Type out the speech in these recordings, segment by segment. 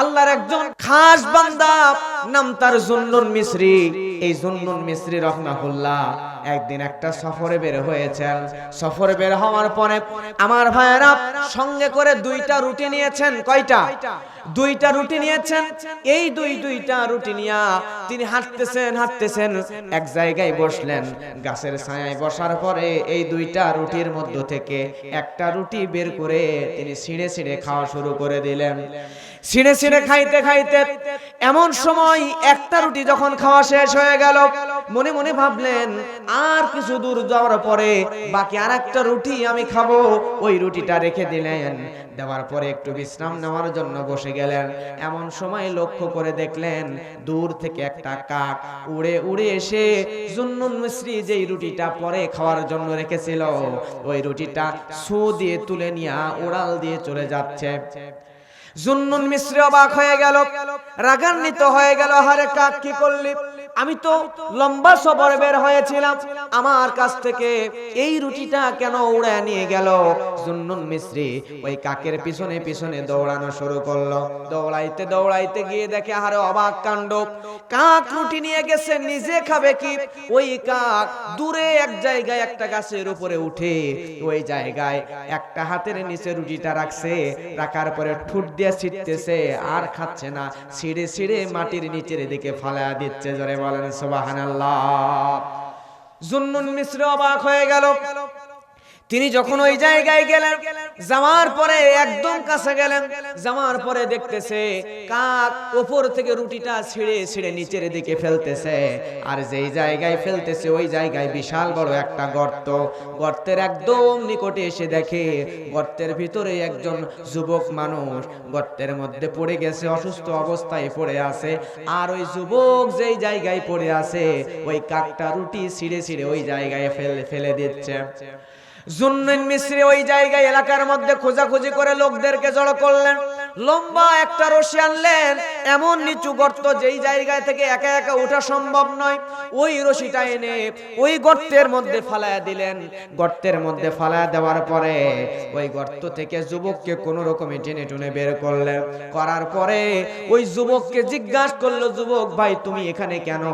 আল্লাহর একজন খাস বান্দা নাম তার জুন্নুন মিশ্রি এই জুন্নুন মিশ্রি রহমাহুল্লাহ। একদিন একটা সফরে বের হয়েছেন। সফরে বের হওয়ার পরে আমার ভাইয়েরা সঙ্গে করে দুইটা রুটি নিয়েছেন। কয়টা? দুইটা রুটি নিয়েছেন। এই দুই, দুইটা রুটি নিয়া তিনি হাঁটতেছেন হাঁটতেছেন। এক জায়গায় বসলেন। গাছের ছায়ায় বসার পরে এই দুইটা রুটির মধ্য থেকে একটা রুটি বের করে তিনি ছিঁড়ে ছিঁড়ে খাওয়া শুরু করে দিলেন। ছিঁড়ে ছিঁড়ে খাইতে খাইতে এমন সময় একটা রুটি যখন খাওয়া শেষ হয়ে গেল মনে মনে ভাবলেন, আর কিছু দূর যাওয়ার পরে বাকি আর একটা রুটি আমি খাব। ওই রুটিটা রেখে দিলেন। দেওয়ার পরে একটু বিশ্রাম নেওয়ার জন্য বসে গেলেন। এমন সময় লক্ষ্য করে দেখলেন, দূর থেকে একটা কাক উড়ে উড়ে এসে জুন্নুন মিশ্রি যেই রুটিটা পরে খাওয়ার জন্য রেখেছিল, ওই রুটিটা সু দিয়ে তুলে নিয়ে ওড়াল দিয়ে চলে যাচ্ছে। জুন্নুন মিশ্রি অবাক হয়ে গেল, রাগান্বিত হয়ে গেল হারে কাক কি করলি? আমি তো লম্বা সফরে বের হয়েছিলাম। আমার কাছ থেকে এই রুটিটা কেন উড়ে নিয়ে গেল? জুন্নুন মিশ্রি ওই কাকের পিছনে পিছনে দৌড়ানো শুরু করল। দৌড়াইতে দৌড়াইতে গিয়ে দেখে আরে অবাক কাণ্ড। কাক রুটি নিয়ে গেছে, নিজে খাবে কি? ওই কাক দূরে এক জায়গায় একটা গাছের উপরে উঠে, ওই জায়গায় একটা হাতের নিচে রুটিটা রাখছে, রাখার পরে ঠুট দিয়ে ছিটতেছে, আর খাচ্ছে না। ছিঁড়ে ছিঁড়ে মাটির নিচের দিকে ফালা দিচ্ছে, জোরে বলেন সুবহানাল্লাহ। জুন্নুন মিশ্র অবাক হয়ে গেল। তিনি যখন ওই জায়গায় গেলেন, যাওয়ার পরে একদম কাছে গেলেন, যাওয়ার পরে দেখতেছে কাক উপর থেকে রুটিটা ছিঁড়ে ছিঁড়ে নিচের দিকে ফেলতেছে। আর যেই জায়গায় ফেলতেছে, ওই জায়গায় বিশাল বড় একটা গর্ত। গর্তের একদম নিকটে এসে দেখে গর্তের ভিতরে একজন যুবক মানুষ গর্তের মধ্যে পড়ে গেছে, অসুস্থ অবস্থায় পড়ে আছে। আর ওই যুবক যেই জায়গায় পড়ে আছে, ওই কাকটা রুটি ছিঁড়ে ছিঁড়ে ওই জায়গায় ফেলে ফেলে দিচ্ছে। জুন্নুন মিশ্রি ওই জায়গায়, এলাকার মধ্যে খোঁজাখুঁজি করে লোকদেরকে জড়ো করলেন। লম্বা একটা রশি আনলেন এমন নিচু গর্ত যেই জায়গায় থেকে একা একা ওঠা সম্ভব নয়। ওই রশিটা এনে ওই গর্তের মধ্যে ফালায়া দিলেন। গর্তের মধ্যে ফালায়া দেওয়ার পরে ওই গর্ত থেকে যুবককে কোনো রকমে টেনে টুনে বের করলেন। করার পরে ওই যুবককে জিজ্ঞাসা করল, যুবক ভাই, তুমি এখানে কেন?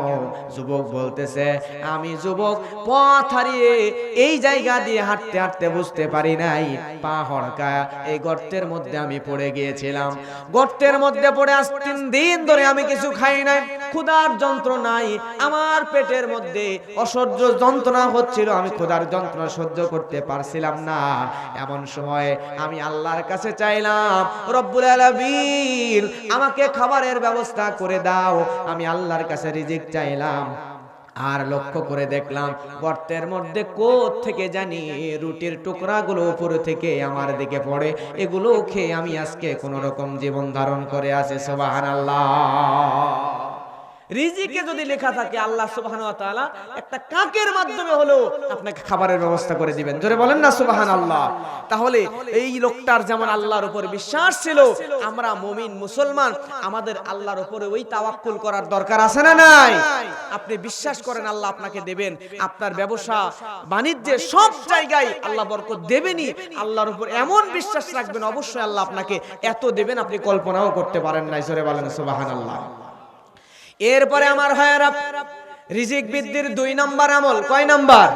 যুবক বলতেছে, আমি যুবক পথ হারিয়ে এই জায়গা দিয়ে হাঁটতে হাঁটতে বুঝতে পারি নাই। পা হড়কা এই গর্তের মধ্যে আমি পড়ে গিয়েছিলাম। গর্তের মধ্যে পড়ে আজ তিন দিন ধরে আমি কিছু খাই নাই, ক্ষুধার যন্ত্রণাই আমার পেটের মধ্যে অসহ্য যন্ত্রণা হচ্ছিল, আমি ক্ষুধার যন্ত্রণা সহ্য করতে পারছিলাম না। এমন সময় আমি আল্লাহর কাছে চাইলাম, রব্বুল আলামিন, আমাকে খাবারের ব্যবস্থা করে দাও। আমি আল্লাহর কাছে রিজিক চাইলাম। আর লক্ষ্য করে দেখলাম, গর্তের মধ্যে কোথ থেকে জানি রুটির টুকরাগুলো উপরে থেকে আমার দিকে পড়ে। এগুলো খেয়ে আমি আজকে কোনো রকম জীবন ধারণ করে আছে সোবাহান রিজিকে যদি লেখা থাকে আল্লাহ সুবহানাহু ওয়া একটা কাকের মাধ্যমে হলো আপনাকে খাবারের ব্যবস্থা করে দিবেন। জোরে বলেন না সুবহানাল্লাহ। তাহলে এই লোকটার যেমন আল্লাহর উপর বিশ্বাস ছিল আমরা মুমিন মুসলমান আমাদের আল্লাহর উপরে ওই তাওয়াক্কুল করার দরকার আছে না নাই? আপনি বিশ্বাস করেন আল্লাহ আপনাকে দেবেন। আপনার ব্যবসা বাণিজ্যে সব জায়গায় আল্লাহ বরকত দেবেনই। আল্লাহর উপর এমন বিশ্বাস রাখবেন অবশ্যই আল্লাহ আপনাকে এত দেবেন আপনি কল্পনাও করতে পারেন না জোরে বলেন সুবহানাল্লাহ। এরপরে আমার ভাইয়েরা, রিজিক বৃদ্ধির দুই নম্বর আমল। কয় নম্বর?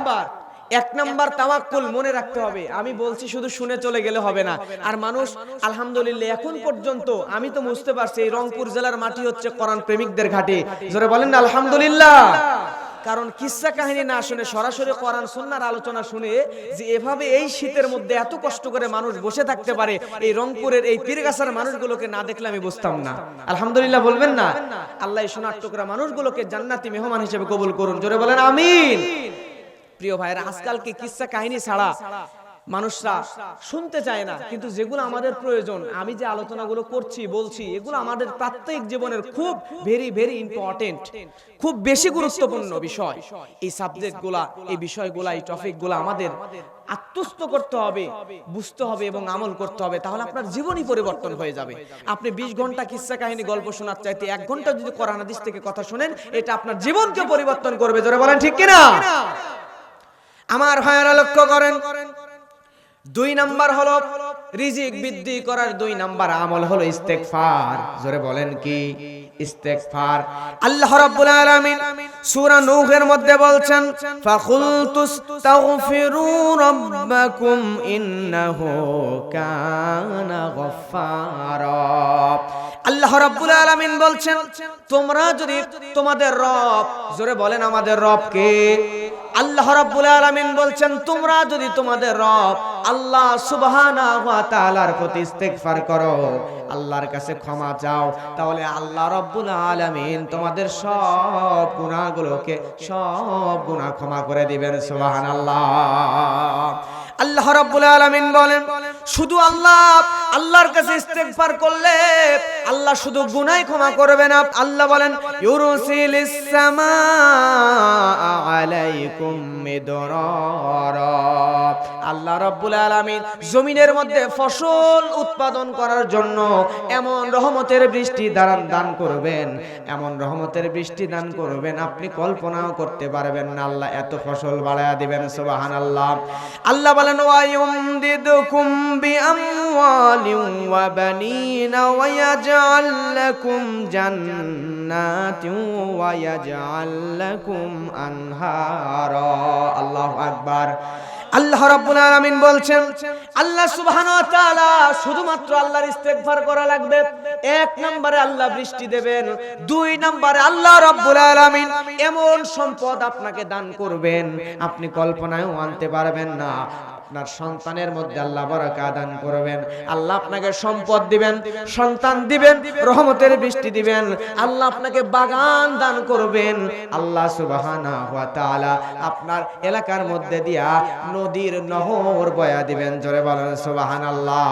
এক নম্বর তাওয়াক্কুল, মনে রাখতে হবে। আমি বলছি শুধু শুনে চলে গেলে হবে না। আর মানুষ, আলহামদুলিল্লাহ, এখন পর্যন্ত আমি তো বুঝতে পারছি, এই রংপুর জেলার মাটি হচ্ছে করান প্রেমিকদের ঘাটে। জোরে বলেন আলহামদুলিল্লাহ। কারণ কিসসা কাহিনী না শুনে সরাসরি কোরআন, সুন্নার আলোচনা শুনে যে এভাবে এই শীতের মধ্যে এত কষ্ট করে মানুষ বসে থাকতে পারে, এই রংপুরের এই পীরগাছার মানুষগুলোকে না দেখলে আমি বুঝতাম না। আলহামদুলিল্লাহ বলবেন না? আল্লাহ সোনার টুকরা মানুষগুলোকে জান্নাতি মেহমান হিসেবে কবুল করুন। জোরে বলেন, আমিন। প্রিয় ভাইয়ের, আজকালকে কিসসা কাহিনী ছাড়া মানুষরা শুনতে চায় না, কিন্তু যেগুলো আমাদের প্রয়োজন, আমি যে আলোচনাগুলো করছি, বলছি, এগুলো আমাদের প্রাত্যহিক জীবনের খুব ভেরি ভেরি ইম্পর্টেন্ট খুব বেশি গুরুত্বপূর্ণ বিষয়। এই সাবজেক্টগুলা এই বিষয়গুলা, এই টপিকগুলো আমাদের আত্মস্থ করতে হবে, বুঝতে হবে এবং আমল করতে হবে, তাহলে আপনার জীবনই পরিবর্তন হয়ে যাবে। আপনি বিশ ঘণ্টা কিসসা কাহিনী গল্প শোনার চাইতে এক ঘণ্টা যদি কোরআন হাদিস থেকে কথা শুনেন, এটা আপনার জীবনকে পরিবর্তন করবে। ধরে বলেন, ঠিক কিনা? আমার ভাইয়ারা লক্ষ্য করেন করেন দুই নাম্বার হলো, রিজিক বৃদ্ধি করার দুই নাম্বার আমল হলো ইস্তেগফার। জোরে বলেন কি? ইস্তেগফার। আল্লাহ রাব্বুল আলামিন সূরা নূহের মধ্যে বলছেন ফাকুলতুস্তাগফিরু রাব্বাকুম ইন্নাহু কানা গফফারা। আল্লাহ রাব্বুল আলামিন বলছেন, তোমরা যদি তোমাদের রব জোরে বলেন আমাদের রব কে আল্লাহ রাব্বুল আলামিন বলছেন, তোমরা যদি তোমাদের রব আল্লাহ সুবহানাহু ওয়া তাআলার প্রতি ইস্তেগফার করো, আল্লাহর কাছে ক্ষমা চাও, তাহলে আল্লাহ রাব্বুল আলামিন তোমাদের সব গুনাহগুলোকে সব গুনাহ ক্ষমা করে দিবেন, সুবহানাল্লাহ। আল্লাহ রাব্বুল আলামিন বলেন, শুধু আল্লাহ, আল্লাহর কাছে ইস্তেগফার করলে আল্লাহ শুধু গুনাহ ক্ষমা করবে না। আল্লাহ বলেন, ইউরসিলিস সামা আলাইকুম মিদরারা। আল্লাহ রাব্বুল আলামিন জমিনের মধ্যে ফসল উৎপাদন করার জন্য এমন রহমতের বৃষ্টি দান দান করবেন। এমন রহমতের বৃষ্টি দান করবেন, আপনি কল্পনাও করতে পারবেন না। আল্লাহ এত ফসল বাড়ায়া দিবেন, সুবহানাল্লাহ। আল্লাহ বলেন, ওয়ায়ুমদিদুকুম বিআমওয়ালিন ওয়া বানিনা ওয়া ইয়াজআল লাকুম জান্নাতিন ওয়া ইয়াজআল লাকুম আনহারা। আল্লাহু আকবার। আল্লাহ রাব্বুল আলামিন বলছেন, আল্লাহ সুবহানাহু ওয়া তাআলা শুধুমাত্র আল্লাহর ইস্তেগফার করা লাগবে। এক নম্বরে আল্লাহ বৃষ্টি দেবেন, দুই নম্বরে আল্লাহ রাব্বুল আলামিন এমন সম্পদ আপনাকে দান করবেন, আপনি কল্পনায়ও আনতে পারবেন না। আপনার সন্তানের মধ্যে আল্লাহ বরকা দান করবেন। আল্লাহ আপনাকে সম্পদ দিবেন, সন্তান দিবেন, রহমতের বৃষ্টি দিবেন। আল্লাহ আপনাকে বাগান দান করবেন। আল্লাহ সুবহানাহু ওয়া তাআলা আপনার এলাকার মধ্যে দিয়া নদীর নহর বয়া দিবেন। জোরে বলেন সুবহানাল্লাহ।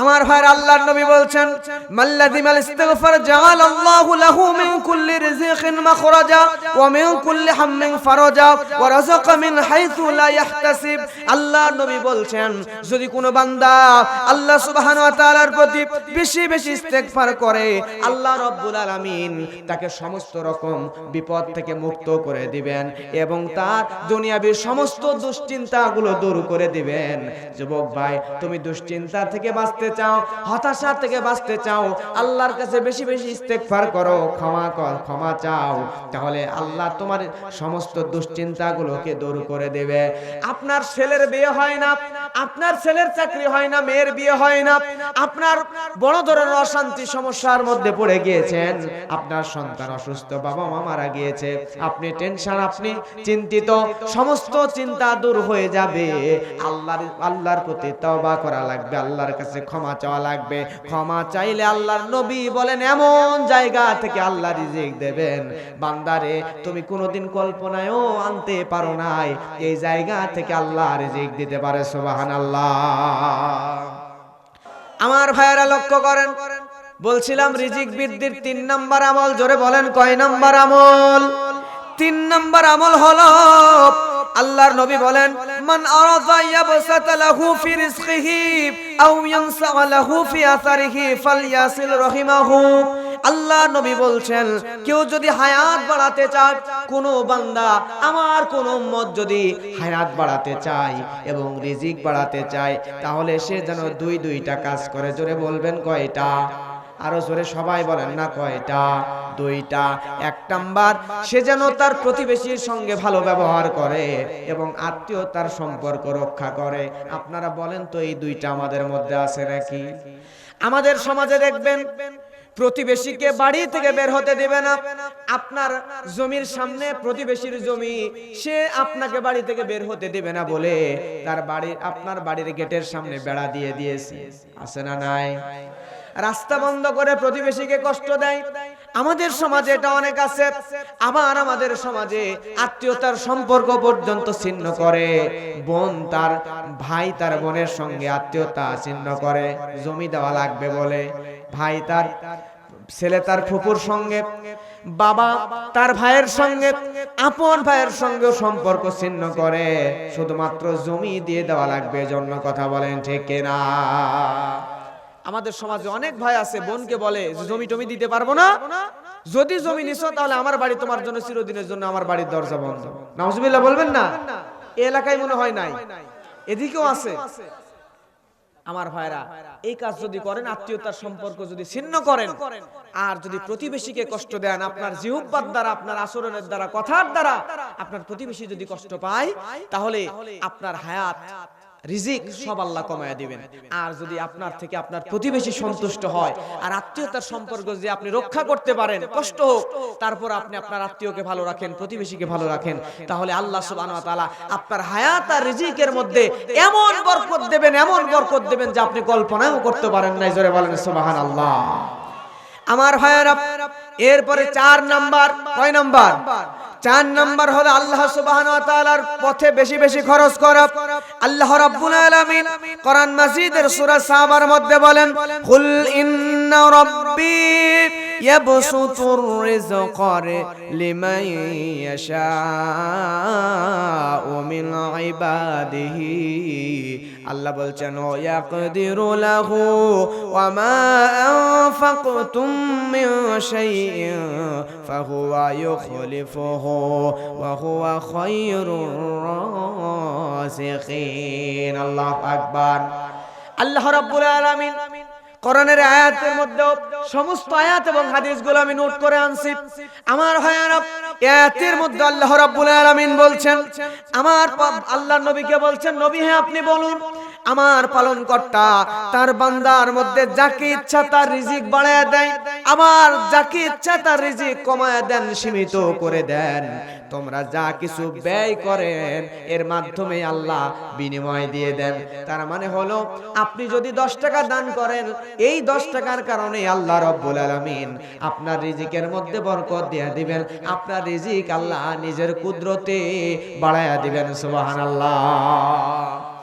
আমার ভাইয়ের আল্লাহর নবী বলছেন মাল্লাযিমাল ইস্তিগফার জাআল আল্লাহু লাহু মিন কুল্লি রিজিকিন মাখরাজা ওয়া মিন কুল্লি হাম্মিন ফারাজা ওয়া রাযাকা মিন হাইথু লা ইয়াহতাসিব। আল্লাহর নবী বলছেন, যদি কোনো বান্দা আল্লাহ সুবহানাহু ওয়া তাআলার প্রতি বেশি বেশি ইস্তেগফার করে, আল্লাহ রাব্বুল আলামিন তাকে সমস্ত রকম বিপদ থেকে মুক্ত করে দিবেন এবং তার দুনিয়াবী সমস্ত দুশ্চিন্তাগুলো দূর করে দিবেন। যুবক ভাই, তুমি দুশ্চিন্তা থেকে বাঁচতে চাও হতাশা থেকে বাঁচতে চাও, আল্লাহর কাছে বেশি বেশি ইস্তেগফার করো, ক্ষমা কর, ক্ষমা চাও। তাহলে আল্লাহ তোমার সমস্ত দুশ্চিন্তাগুলোকে দূর করে দেবে। আপনার ছেলের বিয়ে হয় না, আপনার ছেলের চাকরি হয় না, মেয়ের বিয়ে হয় না। আপনার বড় ধরনের অশান্তি সমস্যার মধ্যে পড়ে গিয়েছেন। আপনার সন্তান অসুস্থ, বাবা মা মারা গিয়েছে। আপনি টেনশন, আপনি চিন্তিত, সমস্ত চিন্তা দূর হয়ে যাবে। আল্লাহর আল্লাহর প্রতি তওবা করা লাগবে, আল্লাহর কাছে ক্ষমা চাওয়া লাগবে। ক্ষমা চাইলে আল্লাহর নবী বলেন, এমন জায়গা থেকে আল্লাহ রিজিক দেবেন। বান্দারে, তুমি কোনোদিন কল্পনায়ও আনতে পারো নাই। এই জায়গা থেকে আল্লাহ রিজিক দিতে পারে, সুবহানাল্লাহ। আমার ভাইয়েরা, লক্ষ্য করেন, বলছিলাম রিজিক বৃদ্ধির তিন নাম্বার আমল, জোরে বলেন, কয় নাম্বার আমল? তিন নাম্বার আমল হলো, আল্লাহর নবী বলেন মান আরাদা ইয়াবসাতা লাহু ফি রিজকিহি আও ইয়ানসা লাহু ফি আসারিহি ফালইয়াসিল রহিমাহু। আল্লাহ নবী বলছেন, কেউ যদি হায়াত বাড়াতে চায়, কোনো বান্দা, আমার কোন উম্মত যদি হায়াত বাড়াতে চায় এবং রিজিক বাড়াতে চায়, তাহলে সে যেন দুই দুইটা কাজ করে। জোরে বলবেন কয়টা? আরও জোরে সবাই বলেন না কয়টা? দুইটা, এক নাম্বার, সে যেন তার প্রতিবেশীর সঙ্গে ভালো ব্যবহার করে এবং আত্মীয়তার সম্পর্ক রক্ষা করে। আপনারা বলেন তো এই দুইটা আমাদের মধ্যে আছে নাকি? আমাদের সমাজে দেখবেন, প্রতিবেশীকে বাড়ি থেকে বের হতে দেবে না। আপনার জমির সামনে প্রতিবেশীর জমি, সে আপনাকে বাড়ি থেকে বের হতে দেবে না বলে তার বাড়ির আপনার বাড়ির গেটের সামনে বেড়া দিয়ে দিয়েছে। আছে না নাই? রাস্তা বন্ধ করে প্রতিবেশীকে কষ্ট দেয়। আমাদের সমাজে এটা অনেক আছে। আবার আমাদের সমাজে আত্মীয়তার সম্পর্ক পর্যন্ত ছিন্ন করে। বোন তার ভাই তার বোনের সঙ্গে আত্মীয়তা ছিন্ন করে। জমি দেওয়া লাগবে বলে। ভাই তার ছেলে তার ফুপুর সঙ্গে। বাবা তার ভাইয়ের সঙ্গে। আপন ভাইয়ের সঙ্গে সম্পর্ক ছিন্ন করে। শুধুমাত্র জমি দিয়ে দেওয়া লাগবে জন্য কথা বলেন ঠিক কিনা? আমাদের সমাজে অনেক ভাই আছে, বোনকে বলে, জমি টমি দিতে পারব না। যদি জমি নিছো, তাহলে আমার বাড়ি তোমার জন্য চিরদিনের জন্য আমার বাড়ির দরজা বন্ধ। নাউজুবিল্লাহ, বলবেন না? এই এলাকায় মনে হয় নাই। এদিকেও আছে। আমার ভাইরা, এই কাজ যদি করেন, আত্মীয়তার সম্পর্ক যদি ছিন্ন করেন, আর যদি প্রতিবেশীকে কষ্ট দেন, আপনার জিহুব্বার দ্বারা, আপনার আচরণের দ্বারা, কথার দ্বারা আপনার প্রতিবেশী যদি কষ্ট পায়, তাহলে আপনার হায়াত রিজিক সব আল্লাহ কমায়া দিবেন। আর যদি আপনার থেকে আপনার প্রতিবেশী সন্তুষ্ট হয় আর আত্মীয়তার সম্পর্ক যদি আপনি রক্ষা করতে পারেন কষ্ট হোক তারপর আপনি আপনার আত্মীয়কে ভালো রাখেন প্রতিবেশীকে ভালো রাখেন তাহলে আল্লাহ সুবহানাহু ওয়া তাআলা আপনার হায়াত আর রিজিকের মধ্যে এমন বরকত দেবেন এমন বরকত দেবেন যে আপনি কল্পনাও করতে পারেন না জোরে বলেন সুবহানাল্লাহ। আমার ভাইয়েরা এরপরে চার নাম্বার, কয় নাম্বার? চার নাম্বার হলো আল্লাহ সুবহানাহু ওয়া তাআলার পথে বেশি বেশি খরচ করা। আল্লাহ রাব্বুল আলামিন কোরআন মাজিদের সূরা সাবার মধ্যে বলেন, কুল ইন্না রাব্বি ইয়াবসুতুর রিজকা লিমান ইয়াশাউ মিন ইবাদিহি। আল্লাহ বলছেন, ও ইয়াকদিরু লাহু ওয়া মা আনফাকতুম মিন শাইইন ফাহুয়া ইউখলিফুহু ওয়া হুয়া খায়রুর রাসিখিন আল্লাহু আকবার। কোরআনের আয়াতের মধ্যেও সমস্ত আয়াত এবং হাদিসগুলো আমি নোট করে আনছি। আমার ভাইয়ারা আয়াতের মধ্যে আল্লাহ রাব্বুল আলামিন বলছেন, আমার আল্লাহ নবীকে বলছেন, নবী হ্যাঁ আপনি বলুন। আমার পালন কর্তা তার বান্দার মধ্যে যাকে ইচ্ছা তার রিজিক বাড়ায় দেয় আমার যাকে ইচ্ছা তার রিজিক কমায় দেন, সীমিত করে দেন। তোমরা যা কিছু ব্যয় করেন, এর মাধ্যমে আল্লাহ বিনিময় দিয়ে দেন। তার মানে হলো, আপনি যদি দশ টাকা দান করেন, এই দশ টাকার কারণে আল্লাহ রব্বুল আলমিন আপনার রিজিকের মধ্যে বরকত দিয়ে দিবেন। আপনার রিজিক আল্লাহ নিজের কুদরতে বাড়ায়া দিবেন সুবাহান আল্লাহ